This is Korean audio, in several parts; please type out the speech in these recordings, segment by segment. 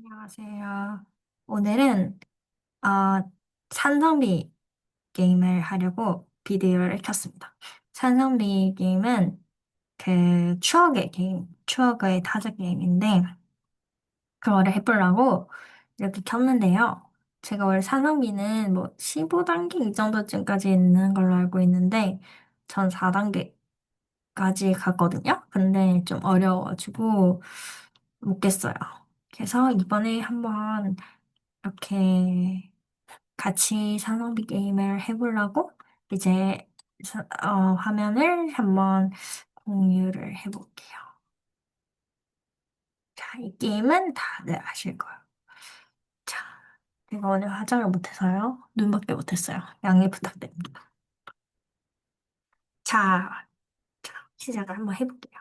안녕하세요. 오늘은 어, 산성비 게임을 하려고 비디오를 켰습니다. 산성비 게임은 그 추억의 게임, 추억의 타자 게임인데 그거를 해보려고 이렇게 켰는데요. 제가 원래 산성비는 뭐 15단계 이 정도쯤까지 있는 걸로 알고 있는데 전 4단계까지 갔거든요. 근데 좀 어려워가지고 못 깼어요. 그래서 이번에 한번 이렇게 같이 산성비 게임을 해보려고 이제 사- 어, 화면을 한번 공유를 해볼게요. 자, 이 게임은 다들 아실 거예요. 자, 제가 오늘 화장을 못해서요. 눈밖에 못했어요. 양해 부탁드립니다. 자, 자, 시작을 한번 해볼게요.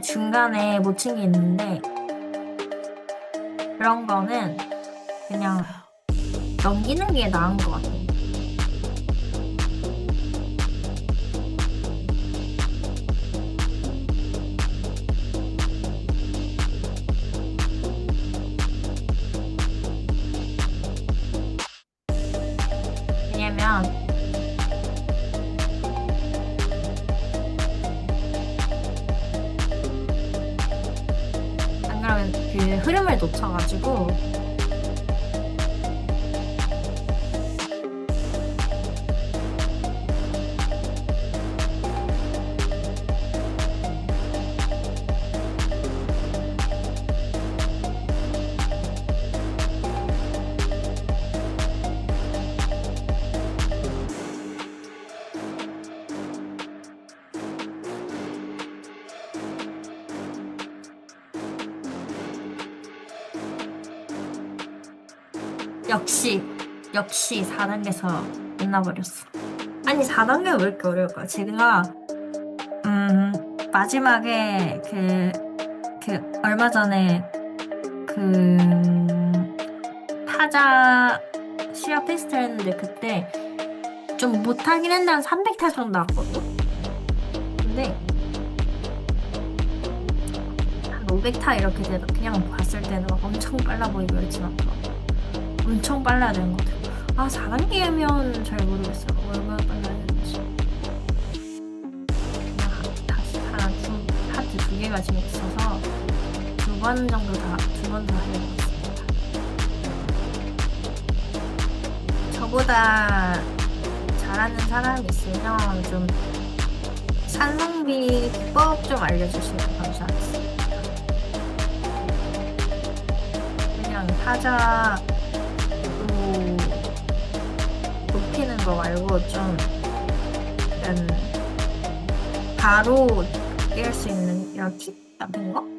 중간에 못친게 있는데 그런 거는 그냥 넘기는 게 나은 것 같아요. 놓쳐가지고 역시 역시 4단계에서 끝나버렸어. 아니 4단계가 왜 이렇게 어려울까? 제가 음 마지막에 그 그 얼마 전에 그 타자 시합 테스트 했는데 그때 좀 못하긴 했는데 한 300타 정도 나왔거든? 근데 한 500타 이렇게 돼도 그냥 봤을 때는 막 엄청 빨라 보이고 그렇지만 막 엄청 빨라야 되는 것 같아요. 아, 4단계면 잘 모르겠어요. 얼마나 빨라야 되는지. 그냥 다시 하나, 두, 하트 두 개가 지금 있어서 두 번 정도 다, 두 번 더 해보겠습니다. 저보다 잘하는 사람이 있으면 좀 산성비 기법 좀 알려주시면 감사하겠습니다. 그냥 타자 거 말고 좀 바로 깰 수 있는 이런 킥 같은 거?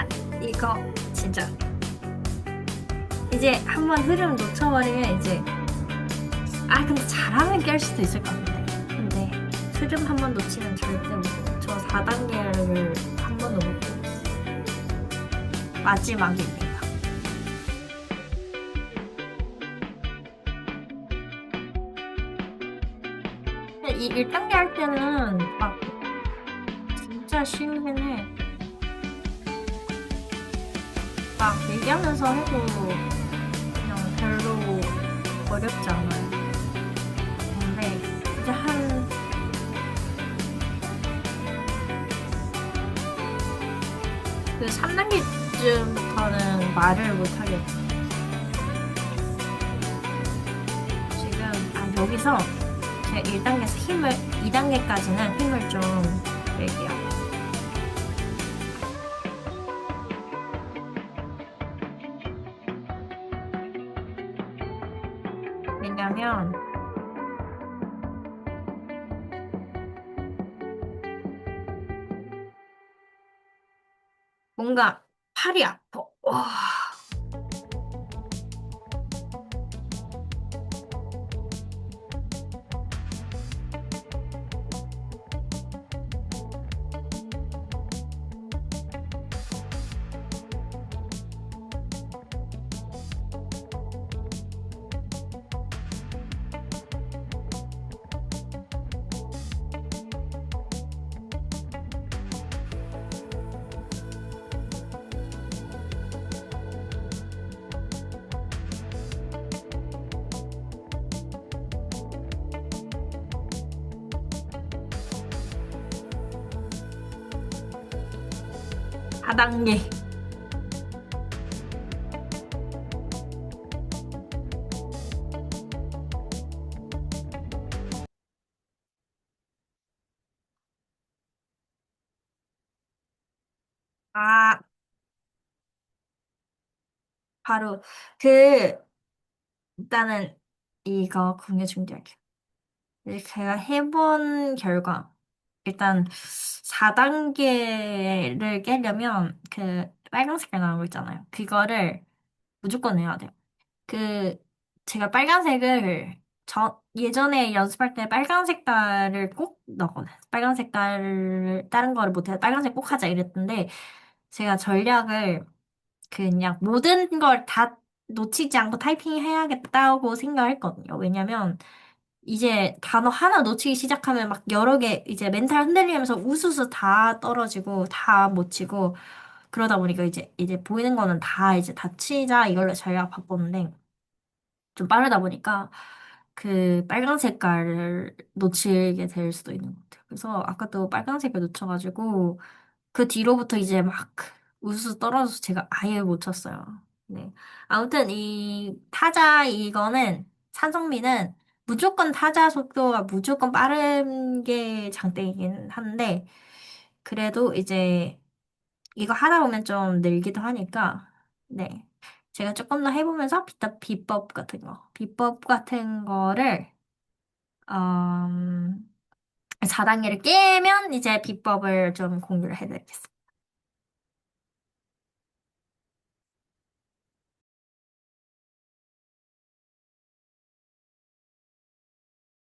아, 이거 진짜. 이제 한번 흐름 놓쳐버리면 이제 아 근데 잘하면 깰 수도 있을 것 같은데 근데 흐름 한 번 놓치면 절대 못저 4단계를 한 번도 못 마지막입니다. 이 1단계 할 때는 막 진짜 쉬우긴 해. 막 얘기하면서 해도 그냥 별로 어렵지 않아요. 근데 이제 한 그 3단계쯤부터는 말을 못 하겠어요. 지금 아 여기서 제가 1단계에서 힘을 2단계까지는 힘을 좀 뺄게요. 뭔가 팔이 아파. 와. 다단계. 아, 바로 그 일단은 이거 공유 준비할게요. 제가 해본 결과 일단 4단계를 깨려면 그 빨간 색깔 나온 거 있잖아요. 그거를 무조건 해야 돼요. 그 제가 빨간색을 저 예전에 연습할 때 빨간 색 깔을 꼭 넣었거든요. 빨간 색 깔을 다른 거를 못해서 빨간색 꼭 하자 이랬는데 제가 전략을 그냥 모든 걸 다 놓치지 않고 타이핑 해야겠다고 생각했거든요. 왜냐면 이제 단어 하나 놓치기 시작하면 막 여러 개 이제 멘탈 흔들리면서 우수수 다 떨어지고 다 못 치고 그러다 보니까 이제 이제 보이는 거는 다 이제 다 치자 이걸로 전략 바꿨는데 좀 빠르다 보니까 그 빨간 색깔을 놓치게 될 수도 있는 것 같아요. 그래서 아까도 빨간색을 놓쳐가지고 그 뒤로부터 이제 막 우수 떨어져서 제가 아예 못 쳤어요. 네. 아무튼 이 타자 이거는 산성비는 무조건 타자 속도가 무조건 빠른 게 장땡이긴 한데 그래도 이제 이거 하다 보면 좀 늘기도 하니까 네. 제가 조금 더 해보면서 비타 비법 같은 거, 비법 같은 거를 음, 4단계를 깨면 이제 비법을 좀 공유를 해드리겠습니다.